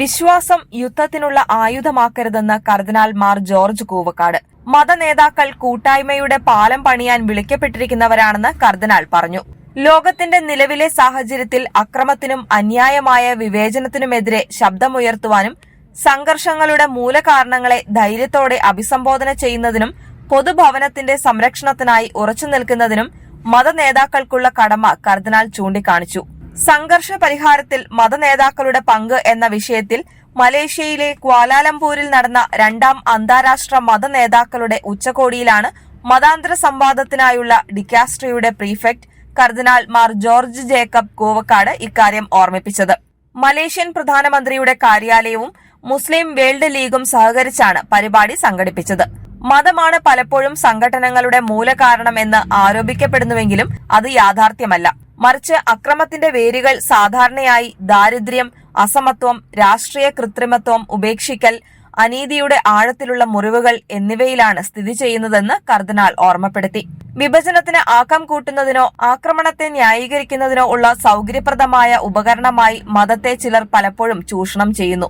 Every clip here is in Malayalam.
വിശ്വാസം യുദ്ധത്തിനുള്ള ആയുധമാക്കരുതെന്ന് കർദിനാൾ മാർ ജോർജ് കൂവക്കാട്. മതനേതാക്കൾ കൂട്ടായ്മയുടെ പാലം പണിയാൻ വിളിക്കപ്പെട്ടിരിക്കുന്നവരാണെന്ന് കർദിനാൾ പറഞ്ഞു. ലോകത്തിന്റെ നിലവിലെ സാഹചര്യത്തിൽ അക്രമത്തിനും അന്യായമായ വിവേചനത്തിനുമെതിരെ ശബ്ദമുയർത്തുവാനും സംഘർഷങ്ങളുടെ മൂലകാരണങ്ങളെ ധൈര്യത്തോടെ അഭിസംബോധന ചെയ്യുന്നതിനും പൊതുഭവനത്തിന്റെ സംരക്ഷണത്തിനായി ഉറച്ചു നിൽക്കുന്നതിനും മതനേതാക്കൾക്കുള്ള കടമ കർദിനാൾ ചൂണ്ടിക്കാണിച്ചു. സംഘർഷ പരിഹാരത്തിൽ മതനേതാക്കളുടെ പങ്ക് എന്ന വിഷയത്തിൽ മലേഷ്യയിലെ ക്വാലാലംപൂരിൽ നടന്ന രണ്ടാം അന്താരാഷ്ട്ര മതനേതാക്കളുടെ ഉച്ചകോടിയിലാണ് മതാന്തര സംവാദത്തിനായുള്ള ഡിക്കാസ്ട്രിയുടെ പ്രീഫെക്ട് കർദിനാൾ മാർ ജോർജ് ജേക്കബ് കോവക്കാട് ഇക്കാര്യം ഓർമ്മിപ്പിച്ചത്. മലേഷ്യൻ പ്രധാനമന്ത്രിയുടെ കാര്യാലയവും മുസ്ലിം വേൾഡ് ലീഗും സഹകരിച്ചാണ് പരിപാടി സംഘടിപ്പിച്ചത്. മതമാണ് പലപ്പോഴും സംഘടനകളുടെ മൂലകാരണമെന്ന് ആരോപിക്കപ്പെടുന്നുവെങ്കിലും അത് യാഥാർത്ഥ്യമല്ല. മറിച്ച് അക്രമത്തിന്റെ വേരുകൾ സാധാരണയായി ദാരിദ്ര്യം അസമത്വം രാഷ്ട്രീയ കൃത്രിമത്വം ഉപേക്ഷിക്കൽ അനീതിയുടെ ആഴത്തിലുള്ള മുറിവുകൾ എന്നിവയിലാണ് സ്ഥിതി ചെയ്യുന്നതെന്ന് കർദിനാൾ ഓർമ്മപ്പെടുത്തി. വിഭജനത്തിന് ആക്കം കൂട്ടുന്നതിനോ ആക്രമണത്തെ ന്യായീകരിക്കുന്നതിനോ ഉള്ള സൗകര്യപ്രദമായ ഉപകരണമായി മതത്തെ ചിലർ പലപ്പോഴും ചൂഷണം ചെയ്യുന്നു.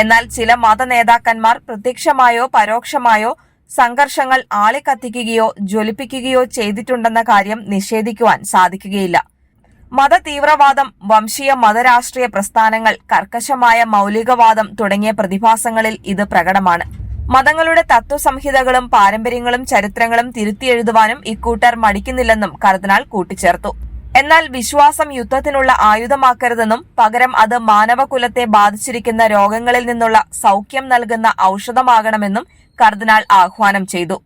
എന്നാൽ ചില മത നേതാക്കന്മാർ പ്രത്യക്ഷമായോ പരോക്ഷമായോ സംഘർഷങ്ങൾ ആളിക്കത്തിക്കുകയോ ജ്വലിപ്പിക്കുകയോ ചെയ്തിട്ടുണ്ടെന്ന കാര്യം നിഷേധിക്കുവാൻ സാധിക്കുകയില്ല. മതതീവ്രവാദം വംശീയ മതരാഷ്ട്രീയ പ്രസ്ഥാനങ്ങൾ കർക്കശമായ മൌലികവാദം തുടങ്ങിയ പ്രതിഭാസങ്ങളിൽ ഇത് പ്രകടമാണ്. മതങ്ങളുടെ തത്വസംഹിതകളും പാരമ്പര്യങ്ങളും ചരിത്രങ്ങളും തിരുത്തിയെഴുതുവാനും ഇക്കൂട്ടർ മടിക്കുന്നില്ലെന്നും കർദിനാൾ കൂട്ടിച്ചേർത്തു. എന്നാൽ വിശ്വാസം യുദ്ധത്തിനുള്ള ആയുധമാക്കരുതെന്നും പകരം അത് മാനവകുലത്തെ ബാധിച്ചിരിക്കുന്ന രോഗങ്ങളിൽ നിന്നുള്ള സൗഖ്യം നൽകുന്ന ഔഷധമാകണമെന്നും കർദിനാൾ ആഹ്വാനം ചെയ്തു.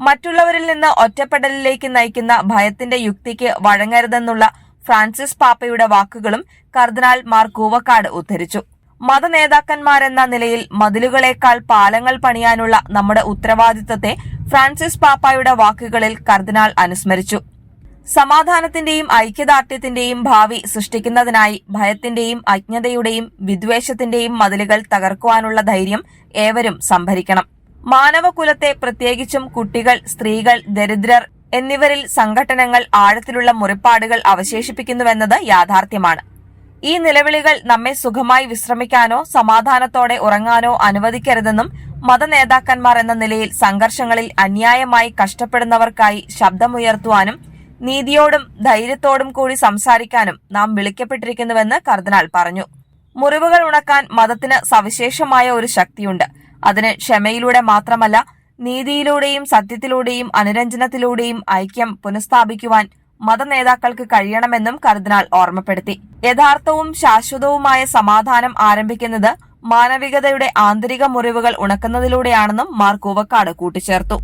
മറ്റുള്ളവരിൽ നിന്ന് ഒറ്റപ്പെടലിലേക്ക് നയിക്കുന്ന ഭയത്തിന്റെ യുക്തിക്ക് വഴങ്ങരുതെന്നുള്ള ഫ്രാൻസിസ് പാപ്പയുടെ വാക്കുകളും കർദിനാൾ മാർ കൂവക്കാട് ഉദ്ധരിച്ചു. മതനേതാക്കന്മാരെന്ന നിലയിൽ മതിലുകളേക്കാൾ പാലങ്ങൾ പണിയാനുള്ള നമ്മുടെ ഉത്തരവാദിത്തത്തെ ഫ്രാൻസിസ് പാപ്പായുടെ വാക്കുകളിൽ കർദിനാൾ അനുസ്മരിച്ചു. സമാധാനത്തിന്റെയും ഐക്യദാർഢ്യത്തിന്റെയും ഭാവി സൃഷ്ടിക്കുന്നതിനായി ഭയത്തിന്റെയും അജ്ഞതയുടെയും വിദ്വേഷത്തിന്റെയും മതിലുകൾ തകർക്കുവാനുള്ള ധൈര്യം ഏവരും സംഭരിക്കണം. മാനവകുലത്തെ പ്രത്യേകിച്ചും കുട്ടികൾ സ്ത്രീകൾ ദരിദ്രർ എന്നിവരിൽ സംഘടനകൾ ആഴത്തിലുള്ള മുറിപ്പാടുകൾ അവശേഷിപ്പിക്കുന്നുവെന്നത് യാഥാർത്ഥ്യമാണ്. ഈ നിലവിളികൾ നമ്മെ സുഖമായി വിശ്രമിക്കാനോ സമാധാനത്തോടെ ഉറങ്ങാനോ അനുവദിക്കരുതെന്നും മതനേതാക്കന്മാർ എന്ന നിലയിൽ സംഘർഷങ്ങളിൽ അന്യായമായി കഷ്ടപ്പെടുന്നവർക്കായി ശബ്ദമുയർത്തുവാനും നീതിയോടും ധൈര്യത്തോടും കൂടി സംസാരിക്കാനും നാം വിളിക്കപ്പെട്ടിരിക്കുന്നുവെന്ന് കർദിനാൾ പറഞ്ഞു. മുറിവുകൾ ഉണക്കാൻ മതത്തിന് സവിശേഷമായ ഒരു ശക്തിയുണ്ട്. അതിന് ക്ഷമയിലൂടെ മാത്രമല്ല നീതിയിലൂടെയും സത്യത്തിലൂടെയും അനുരഞ്ജനത്തിലൂടെയും ഐക്യം പുനഃസ്ഥാപിക്കുവാൻ മതനേതാക്കൾക്ക് കഴിയണമെന്നും കർദിനാൾ ഓർമ്മപ്പെടുത്തി. യഥാർത്ഥവും ശാശ്വതവുമായ സമാധാനം ആരംഭിക്കുന്നത് മാനവികതയുടെ ആന്തരിക മുറിവുകൾ ഉണക്കുന്നതിലൂടെയാണെന്നും മാർ കൂവക്കാട് കൂട്ടിച്ചേർത്തു.